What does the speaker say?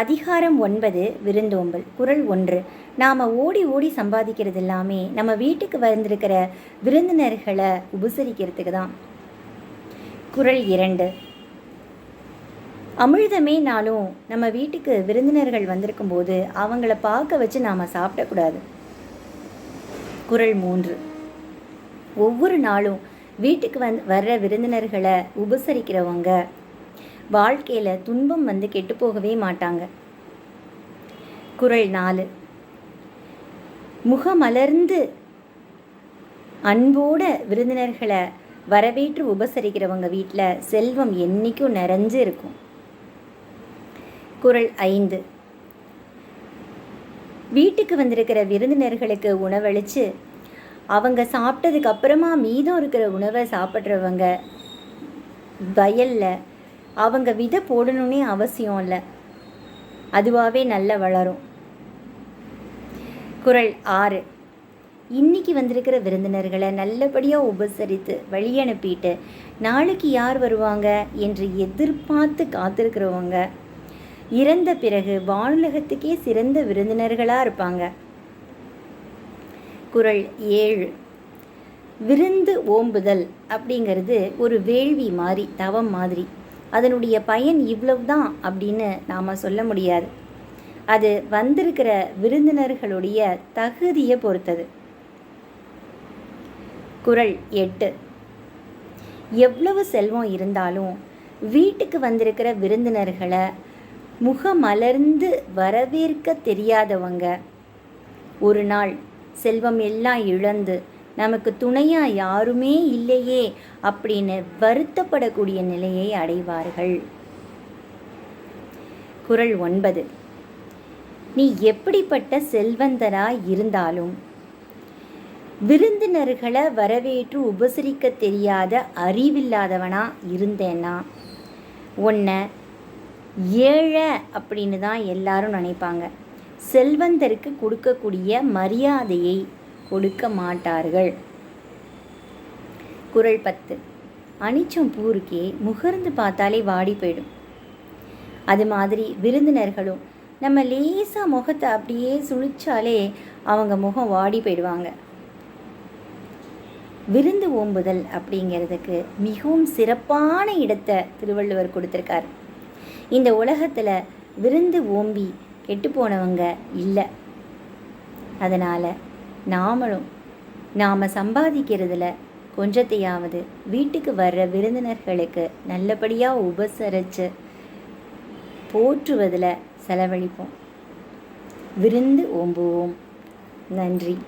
அதிகாரம் ஒன்பது விருந்தோம்பல். குரல் ஒன்று. நாம் ஓடி ஓடி சம்பாதிக்கிறது எல்லாமே நம்ம வீட்டுக்கு வந்திருக்கிற விருந்தினர்களை உபசரிக்கிறதுக்கு தான். குரல் இரண்டு. அமிழ்தமே நாளும் நம்ம வீட்டுக்கு விருந்தினர்கள் வந்திருக்கும் போது அவங்கள பார்க்க வச்சு நாம் சாப்பிடக்கூடாது. குரல் மூன்று. ஒவ்வொரு நாளும் வீட்டுக்கு வந் வர்ற விருந்தினர்களை உபசரிக்கிறவங்க வாழ்க்கையில் துன்பம் வந்து கெட்டு போகவே மாட்டாங்க. குரல் நாலு. முகமலர்ந்து அன்போட விருந்தினர்களை வரவேற்று உபசரிக்கிறவங்க வீட்டில் செல்வம் என்றைக்கும் நிறைஞ்சு இருக்கும். குரல் ஐந்து. வீட்டுக்கு வந்திருக்கிற விருந்தினர்களுக்கு உணவளித்து அவங்க சாப்பிட்டதுக்கு அப்புறமா மீதம் இருக்கிற உணவை சாப்பிட்றவங்க வயலில் அவங்க விதை போடணும்னே அவசியம் இல்லை. அதுவாகவே நல்லா வளரும். குரல் ஆறு. இன்னைக்கு வந்திருக்கிற விருந்தினர்களை நல்லபடியாக உபசரித்து வழி அனுப்பிட்டு நாளைக்கு யார் வருவாங்க என்று எதிர்பார்த்து காத்திருக்கிறவங்க. இறந்த பிறகு வானுலகத்துக்கே சிறந்த விருந்தினர்களாக இருப்பாங்க. குரல் ஏழு. விருந்து ஓம்புதல் அப்படிங்கிறது ஒரு வேள்வி மாதிரி தவம் மாதிரி. அதனுடைய பயன் இவ்வளவு தான் அப்படின்னு நாம் சொல்ல முடியாது. அது வந்திருக்கிற விருந்தினர்களுடைய தகுதியை பொறுத்தது. குரல் எட்டு. எவ்வளவு செல்வம் இருந்தாலும் வீட்டுக்கு வந்திருக்கிற விருந்தினர்களை முகமலர்ந்து வரவேற்க தெரியாதவங்க. ஒரு நாள் செல்வம் எல்லாம் இழந்து நமக்கு துணையாக யாருமே இல்லையே அப்படின்னு வருத்தப்படக்கூடிய நிலையை அடைவார்கள். குரல் ஒன்பது. நீ எப்படிப்பட்ட செல்வந்தராய் இருந்தாலும் விருந்தினர்களை வரவேற்று உபசரிக்க தெரியாத அறிவில்லாதவனா இருந்தேன்னா உன்னை ஏழை அப்படின்னு தான் எல்லாரும் நினைப்பாங்க. செல்வந்தருக்கு கொடுக்கக்கூடிய மரியாதையை கொடுக்க மாட்டார்கள் குரல் பத்து. அனிச்சம் பூருக்கே முகர்ந்து பார்த்தாலே வாடி போயிடும். அது மாதிரி விருந்தினர்களும் நம்ம லேசாக முகத்தை அப்படியே சுழிச்சாலே அவங்க முகம் வாடி போயிடுவாங்க. விருந்து ஓம்புதல் அப்படிங்கிறதுக்கு மிகவும் சிறப்பான இடத்தை திருவள்ளுவர் கொடுத்துருக்கார். இந்த உலகத்தில் விருந்து ஓம்பி கெட்டு போனவங்க இல்லை. அதனால் நாமளும் நாம் சம்பாதிக்கிறதுல கொஞ்சத்தையாவது வீட்டுக்கு வர்ற விருந்தினர்களுக்கு நல்லபடியாக உபசரித்து போற்றுவதில் செலவழிப்போம். விருந்து ஓம்புவோம். நன்றி.